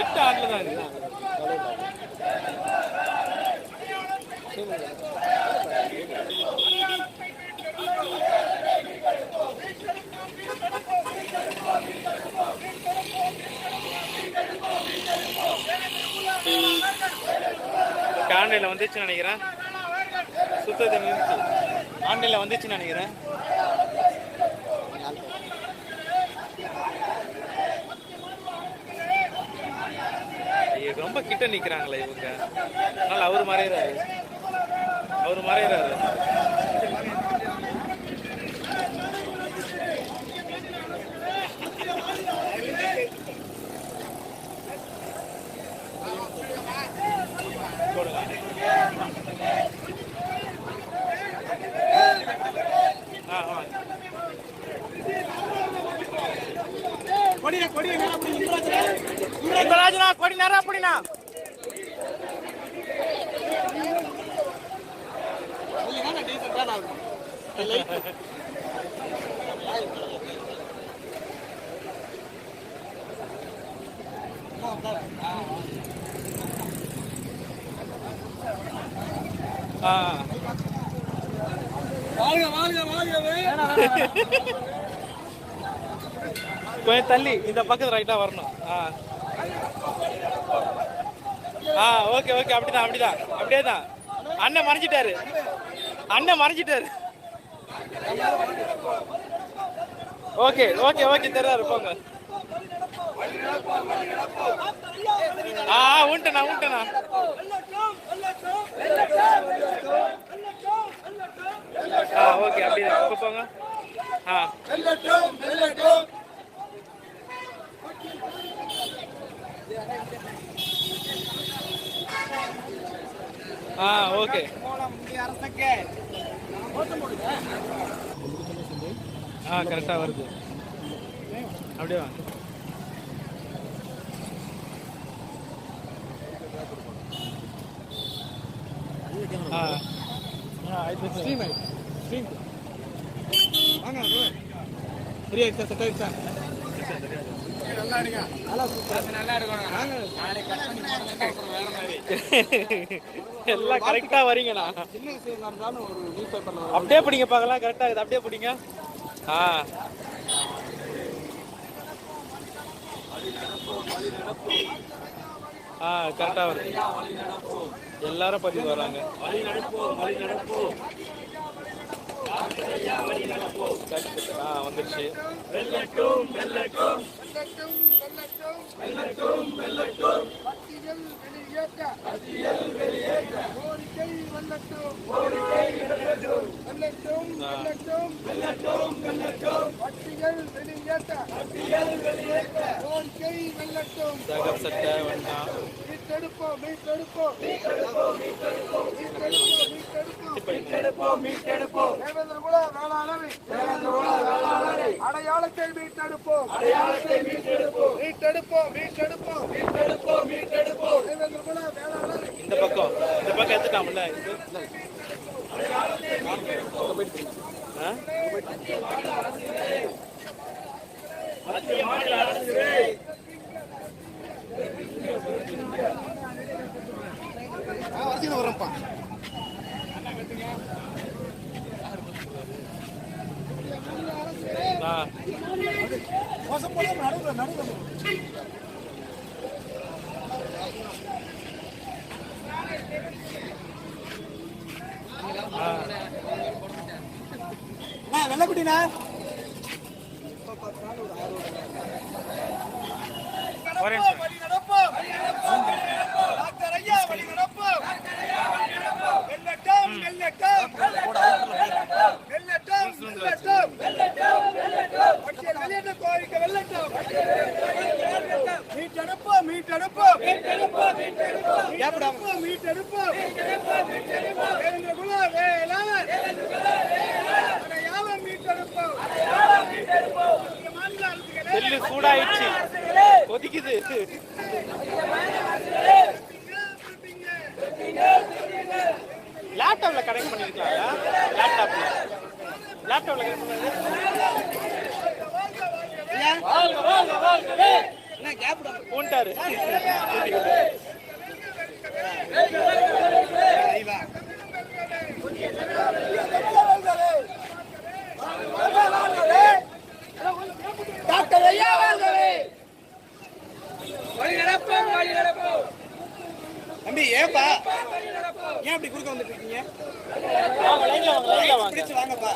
எட்டு ஆட்டில் தான் இருக்கு ஆன்லைனில் வந்துச்சுன்னு நினைக்கிறேன். சுத்தத்தை நிறுத்தி. ஆன்லைனில் வந்துச்சுன்னு நினைக்கிறேன் ஐயோ, ரொம்ப கிட்ட நிக்கிறாங்களே இவங்க. அதனால அவர் மறையிறாரு. அவர் மறையிறாரு. ஆ ஆ கொடி நேரம் அப்படின்னா ஆ வாழ்க வாழ்க வாழ்கவே கொஞ்சம் தள்ளி இந்த பக்கத்து ரைட்டா வரணும். ஆ. ஓகே ஓகே அப்படிதான் அப்படிதான். அப்படியே தான் அண்ணன் மறைஞ்சிட்டாரு. அண்ணன் மறைஞ்சிட்டாரு. ஓகே ஓகே ஓகே தெரியாது போங்க. ஆ உண்டண்ணா உண்டண்ணா. ஆ ஓகே அப்படிதான் இப்போ போங்க. ஆ. ஆ ஓகே. ஆ கரெக்டாக வருது. அப்படியே வாங்க ஆ. இது ஸ்ட்ரீம் ஸ்ட்ரீம். வாங்க ஃப்ரீ ஆயிடுச்சா? செட் ஆயிடுச்சா. நல்லா எடுங்க நல்லா நல்லா எடுக்கணும் எல்லாம் கரெக்டாக வரீங்கண்ணா அப்படியே பிடிங்க பார்க்கலாம் கரெக்டாக இருக்குது. அப்படியே பிடிங்க. ஆ. ஆ கரெக்டாக வருது. எல்லாரும் பதிவு வராங்க வந்துருச்சு வெல்லட்டும் வெல்லட்டும் வெல்லட்டும் வெல்லட்டும் பத்திகள் வெளியேற்ற பத்திகள் வெளியேற்ற கோரிக்கை வெல்லட்டும் கோரிக்கை வெல்லட்டும் வெல்லட்டும் வெல்லட்டும் வெல்லட்டும் வெல்லட்டும் பத்திகள் வெளியேற்ற பத்திகள் வெளியேற்ற கோரிக்கை வெல்லட்டும் சட்டை வேண்டாம் மீட்டெடுப்போம் மீட்டெடுப்போம். மீட்டெடுப்போம் மீட்டெடுப்போம். மீட்டெடுப்போம் மீட்டெடுப்போம் தேவேந்திர குல வேளாளரை தேவேந்திர குல வேளாளரை அடையாளத்தை மீட்டெடுப்போம். அடையாளத்தை மீட்டெடுப்போம். மீட்டெடுப்போம் மீட்டெடுப்போம். மீட்டெடுப்போம் மீட்டெடுப்போம். தேவேந்திர குல வேளாளரை இந்த பக்கம் இந்த பக்கம் எடுத்துட்டாம்ல இது? ஆ? வரப்பா ஆ மோசம் போல நடுவில் நடுவில் வெள்ளக்குட்டினா ஒரே நிமிஷம். வழி நடப்போம் டாக்டர் ஐயா வழி நடப்போம் வெள்ளட்டும் வெள்ளட்டும் வெள்ளட்டும் வெள்ளட்டும் பட்டியல் வெளியேற்ற கோரிக்கை வெள்ளட்டும் மீட்டெடுப்போம் மீட்டெடுப்போம் மீட்டெடுப்போம் மீட்டெடுப்போம் தேவேந்திர குல வேளாளர் அடையாளம் மீட்டெடுப்போம் இந்த மாநில அரசுகளே செல்லு சூடாயிடுச்சு கொதிக்குது லேப்டாப்ல கனெக்ட் பண்ணிருக்கலாம்ல? லேப்டாப்ல லேப்டாப்ல கேட்கக்கூடாது என்ன கேப் பூண்டாரு டாக்டர் ஐயா வாழ்கவே தம்பி ஏப்பா ஏன் அப்படி குறுக்க வந்துட்டு இருக்கீங்க? வாங்க லைன்ல வாங்க லைன்ல வாங்க பிடிச்சு வாங்கப்பா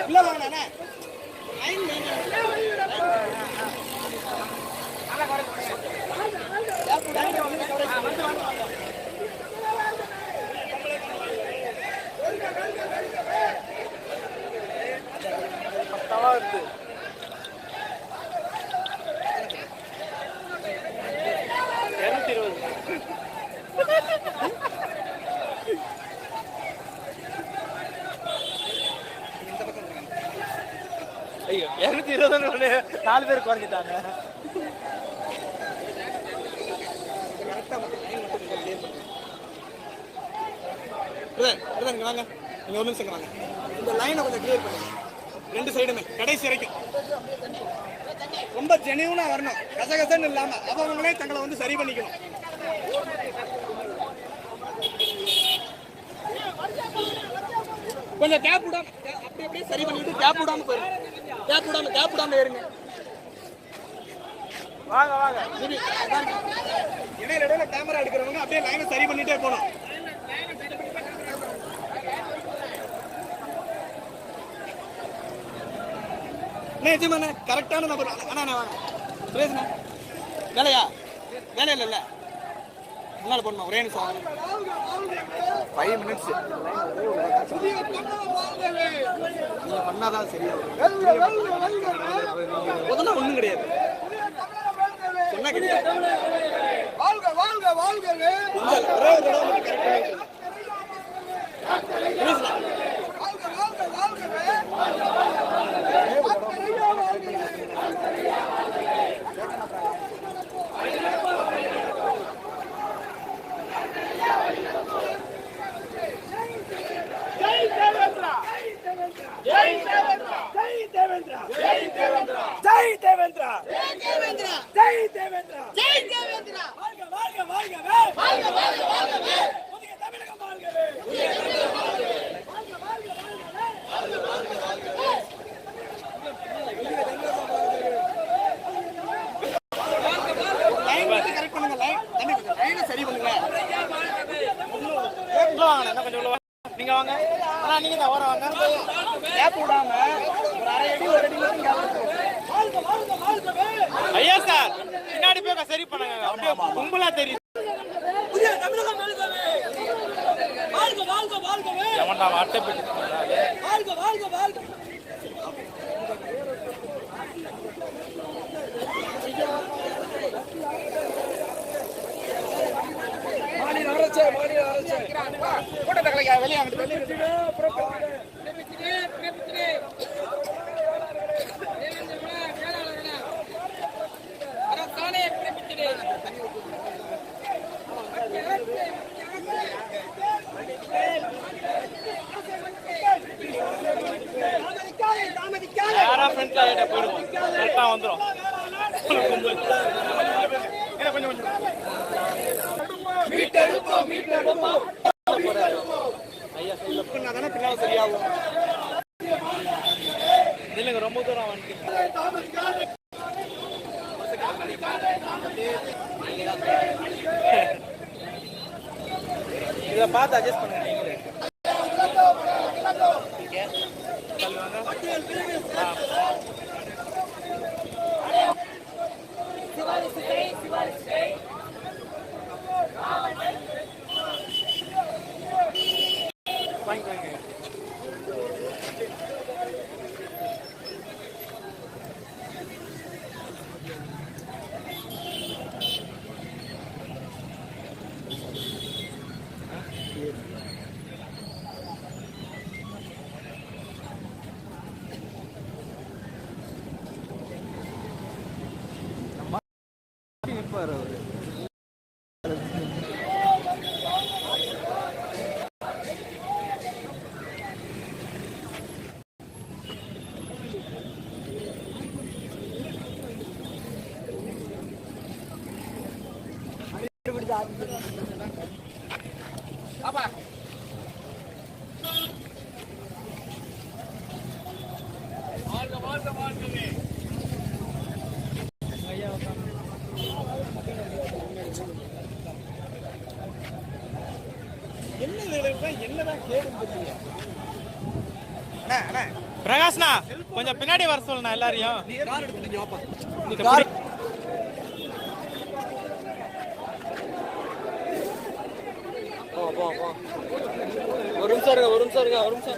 உள்ள வாங்க அண்ணா. ஐயோ இரநூத்தி இருபதுன்னு ஒண்ணு நாலு பேர் குறைஞ்சிட்டாங்க. பிரதர், பிரதர், இங்க வாங்க. நீங்க ஒரு நிமிஷம் வாங்க. இந்த லைனை கொஞ்சம் கிளியர் பண்ணுங்க. ரெண்டு சைடுமே கடைசி வரைக்கும். ரொம்ப ஜெனியூனா வரணும். கசகசன்னு இல்லாம அவங்களே தங்களை வந்து சரி பண்ணிக்கணும். கொஞ்சம் கேப் விடாம அப்படி அப்படியே சரி பண்ணிட்டு கேப் விடாம போயிருங்க கேப் விடாம கேப் விடாம ஏறுங்க. வாங்க வாங்க. இடையில இடையில கேமரா எடுக்கிறவங்க அப்படியே லைனை சரி பண்ணிட்டே போகணும். நிஜமாண்ணே கரெக்டான நபர். அண்ணா அண்ணா வாங்க. சுரேஷ்ண்ணா வேலையா? வேலை இல்லைல்ல. முன்னால் போடணும்? ஒரே நிமிஷம் ஃபைவ் மினிட்ஸ் நீங்க பண்ணாதான் சரியா முதல்ல ஒண்ணும் கிடையாது. சொன்னா கிடையாது. வாழ்க வாழ்க வாழ்கவே. கொஞ்சம் ஒரே ஒரு தடவை மட்டும் correct பண்ணி விட்டுருங்க. புரியுதுங்களா? வாழ்க வாழ்க வாழ்கவே லைன் மட்டும் correct பண்ணுங்க. லைன் தம்பி, கொஞ்சம் லைனை சரி பண்ணுங்க. உள்ள வாங்க என்ன கொஞ்சம் உள்ள வாங்க நீங்க வாங்க அண்ணா நீங்க தான் ஓர வாங்க Gap விடாம ஒரு அரை அடி, ஒரு அடி மட்டும் gap விட்டுருங்க. ஐயா சார் பின்னாடி போய் சரி பண்ணுங்க அப்படியே கும்பலா தெரியுது. எவன்டா பெட்டி யாரா ஃப்ரெண்ட்ல ஆயிட்ட போயிடுவோம் கரெக்டா வந்துரும் என்ன கொஞ்சம் கொஞ்சம் பண்ணாதானே பின்னால சரியாகும். இல்லைங்க ரொம்ப தூரம் வந்துட்டு இதை பார்த்து அட்ஜஸ்ட் பண்ணுங்க. இருப்பார் அவர் Thank you. பிரகாஷ்ண்ணா கொஞ்சம் பின்னாடி வர சொல்லுண்ணா எல்லாரையும். ஒரு நிமிஷம் இருங்க ஒரு நிமிஷம் இருங்க ஒரு நிமிஷம்